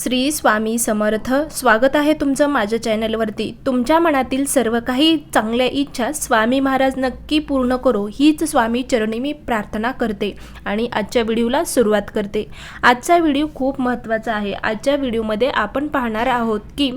श्री स्वामी समर्थ. स्वागत आहे तुमचं माझ्या चॅनलवरती. तुमच्या मनातील सर्व काही चांगल्या इच्छा स्वामी महाराज नक्की पूर्ण करो हीच स्वामी चरणी मी प्रार्थना करते आणि आजच्या व्हिडिओला सुरुवात करते. आजचा व्हिडिओ खूप महत्त्वाचा आहे. आजच्या व्हिडिओमध्ये आपण पाहणार आहोत की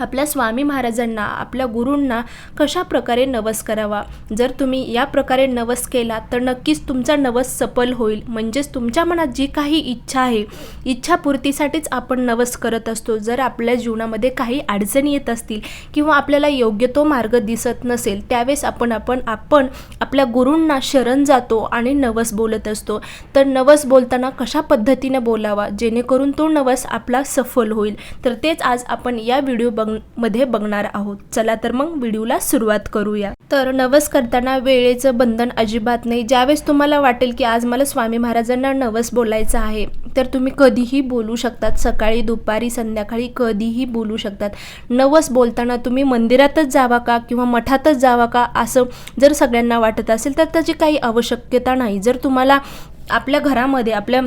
आपल्या स्वामी महाराजांना आपल्या गुरूंना कशा प्रकारे नवस करावा? जर तुम्ही या प्रकारे नवस केला तर नक्कीच तुमचा नवस सफल होईल. म्हणजेच तुमच्या मनात जी काही इच्छा आहे इच्छापूर्तीसाठीच आपण नवस करत असतो. जर आपल्या जीवनामध्ये काही अडचणी येत असतील किंवा आपल्याला योग्य तो मार्ग दिसत नसेल त्यावेळेस आपण आपण आपण आपल्या गुरूंना शरण जातो आणि नवस बोलत असतो. तर नवस बोलताना कशा पद्धतीने बोलावा? जेणेकरून तो नवस आपला सफल होईल. तर तेच आज आपण या व्हिडिओ बघ मध्ये बघणार आहोत. चला तर मग व्हिडिओला सुरुवात करूया. तर नवस करताना वेळेचं बंधन अजिबात नाही. ज्यावेळेस तुम्हाला वाटेल की आज मला स्वामी महाराजांना नवस बोलायचं आहे तर तुम्ही कधीही बोलू शकतात. सकाळी दुपारी संध्याकाळी कधीही बोलू शकतात. नवस बोलताना तुम्ही मंदिरातच जावा का किंवा मठातच जावा का असं जर सगळ्यांना वाटत असेल तर त्याची काही आवश्यकता नाही. जर तुम्हाला आपल्या घरामध्ये आपल्या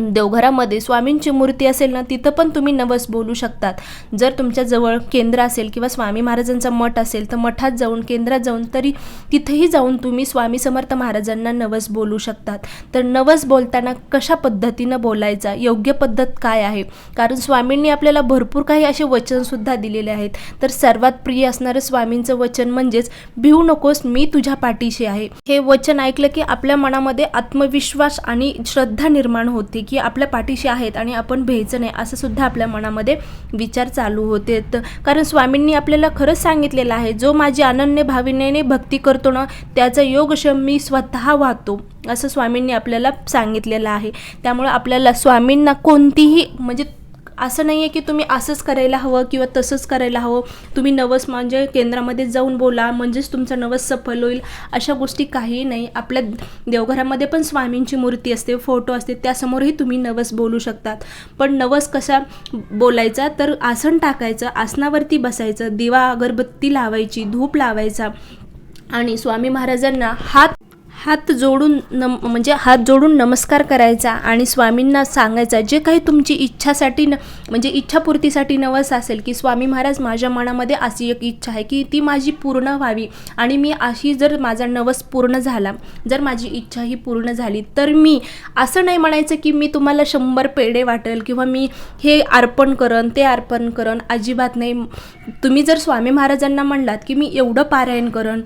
देवघरामध्ये स्वामींची मूर्ती असेल ना तिथं पण तुम्ही नवस बोलू शकतात. जर तुमच्याजवळ केंद्र असेल किंवा स्वामी महाराजांचा मठ असेल तर मठात जाऊन केंद्रात जाऊन तरी तिथेही जाऊन तुम्ही स्वामी समर्थ महाराजांना नवस बोलू शकतात. तर नवस बोलताना कशा पद्धतीनं बोलायचा? योग्य पद्धत काय आहे? कारण स्वामींनी आपल्याला भरपूर काही असे वचनसुद्धा दिलेले आहेत. तर सर्वात प्रिय असणारं स्वामींचं वचन म्हणजेच भिवू नकोस मी तुझ्या पाठीशी आहे. हे वचन ऐकलं की आपल्या मनामध्ये आत्मविश्वास आणि श्रद्धा निर्माण होते. की आपल्या पाठीशी आहेत आणि आपण भ्यायचं नाही असं सुद्धा आपल्या मनामध्ये विचार चालू होते तर कारण स्वामींनी आपल्याला खरंच सांगितलेलं आहे जो माझी अनन्य भाविनेने भक्ती करतो ना त्याचा योगक्षम मी स्वतः वाहतो असं स्वामींनी आपल्याला सांगितलेलं आहे. त्यामुळे आपल्याला स्वामींना कोणतीही म्हणजे असं नाही आहे की तुम्ही असंच करायला हवं किंवा तसंच करायला हवं. तुम्ही नवस म्हणजे केंद्रामध्ये जाऊन बोला म्हणजेच तुमचा नवस सफल होईल अशा गोष्टी काहीही नाही. आपल्या देवघरामध्ये पण स्वामींची मूर्ती असते फोटो असते त्यासमोरही तुम्ही नवस बोलू शकतात. पण नवस कसा बोलायचा? तर आसन टाकायचं आसनावरती बसायचं दिवा अगरबत्ती लावायची धूप लावायचा. आणि स्वामी महाराजांना हात हात जोडून नम म्हणजे हात जोडून नमस्कार करायचा आणि स्वामींना सांगायचा. जे काही तुमची इच्छासाठी न म्हणजे इच्छापूर्तीसाठी नवस असेल की स्वामी महाराज माझ्या मनामध्ये अशी एक इच्छा आहे की ती माझी पूर्ण व्हावी आणि मी अशी जर माझा नवस पूर्ण झाला जर माझी इच्छा ही पूर्ण झाली तर मी असं नाही म्हणायचं की मी तुम्हाला शंभर पेढे वाटेल किंवा मी हे अर्पण करन ते अर्पण करन अजिबात नाही. तुम्ही जर स्वामी महाराजांना म्हणलात की मी एवढं पारायण करन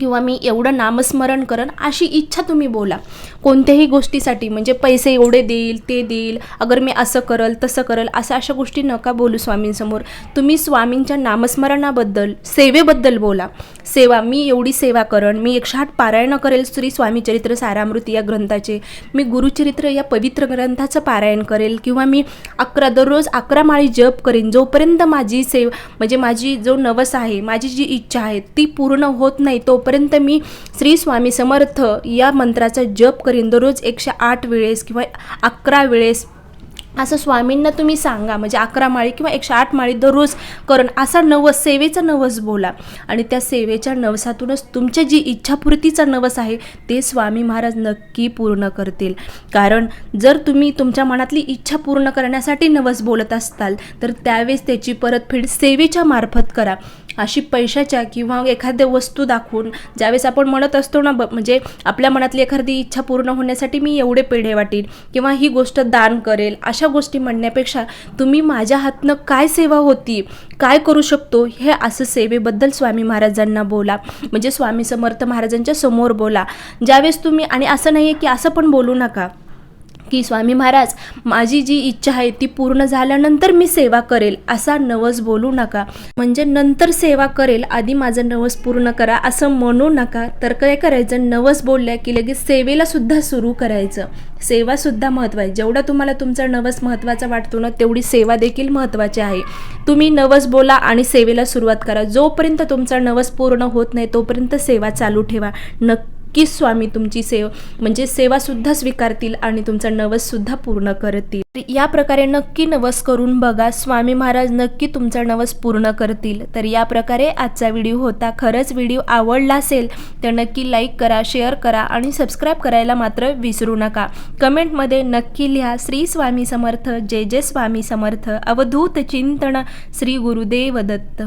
किंवा मी एवढं नामस्मरण करण अशी इच्छा तुम्ही बोला. कोणत्याही गोष्टीसाठी म्हणजे पैसे एवढे देईल ते देईल अगर मी असं करल तसं करल असं अशा गोष्टी नका बोलू स्वामींसमोर. तुम्ही स्वामींच्या नामस्मरणाबद्दल सेवेबद्दल बोला. सेवा मी एवढी सेवा करण मी एकशे आठ पारायण करेल श्री स्वामी चरित्र सारामृती या ग्रंथाचे. मी गुरुचरित्र या पवित्र ग्रंथाचं पारायण करेल किंवा मी अकरा दररोज अकरा माळी जप करेन जोपर्यंत माझी सेव म्हणजे माझी जो नवस आहे माझी जी इच्छा आहे ती पूर्ण होत नाही जोपर्यंत मी श्री स्वामी समर्थ या मंत्राचा जप करीन दररोज एकशे आठ वेळेस किंवा अकरा वेळेस असं स्वामींना तुम्ही सांगा म्हणजे अकरा माळी किंवा एकशे आठ माळी दररोज करण असा नवस सेवेचा नवस बोला. आणि त्या सेवेच्या नवसातूनच तुमच्या जी इच्छापूर्तीचा नवस आहे ते स्वामी महाराज नक्की पूर्ण करतील. कारण जर तुम्ही तुमच्या मनातली इच्छा पूर्ण करण्यासाठी नवस बोलत असताल तर त्यावेळेस त्याची परतफेड सेवेच्या मार्फत करा. अशी पैशाच्या किंवा एखाद्या वस्तू दाखवून ज्यावेळेस आपण म्हणत असतो ना ब म्हणजे आपल्या मनातली एखादी इच्छा पूर्ण होण्यासाठी मी एवढे पेढे वाटीन किंवा ही गोष्ट दान करेल अशी गोष्टी म्हणण्यापेक्षा तुम्ही माझ्या हातनं काय सेवा होती काय करू शकतो हे असं सेवेबद्दल स्वामी महाराजांना बोला. म्हणजे स्वामी समर्थ महाराजांच्या समोर बोला. ज्यावेळेस तुम्ही आणि असं नाही आहे की असं पण बोलू नका. की स्वामी महाराज माझी जी इच्छा आहे ती पूर्ण झाल्यानंतर मी सेवा करेल असा नवस बोलू नका. म्हणजे नंतर सेवा करेल आधी माझं नवस पूर्ण करा असं म्हणू नका. तर काय करायचं? नवस बोलल्या की लगेच सेवेला सुद्धा सुरू करायचं. सेवासुद्धा महत्त्वाची आहे. जेवढा तुम्हाला तुमचा नवस महत्त्वाचा वाटतो ना तेवढी सेवा देखील महत्त्वाची आहे. तुम्ही नवस बोला आणि सेवेला सुरुवात करा. जोपर्यंत तुमचा नवस पूर्ण होत नाही तोपर्यंत सेवा चालू ठेवा. नक्की नक्कीच स्वामी तुमची सेव म्हणजे सेवासुद्धा स्वीकारतील आणि तुमचा नवससुद्धा पूर्ण करतील. तर या प्रकारे नक्की नवस करून बघा. स्वामी महाराज नक्की तुमचा नवस पूर्ण करतील. तर या प्रकारे आजचा व्हिडिओ होता. खरंच व्हिडिओ आवडला असेल तर नक्की लाईक करा शेअर करा आणि सबस्क्राईब करायला मात्र विसरू नका. कमेंटमध्ये नक्की लिहा. श्री स्वामी समर्थ जय जय स्वामी समर्थ. अवधूत चिंतन श्री गुरुदेव दत्त.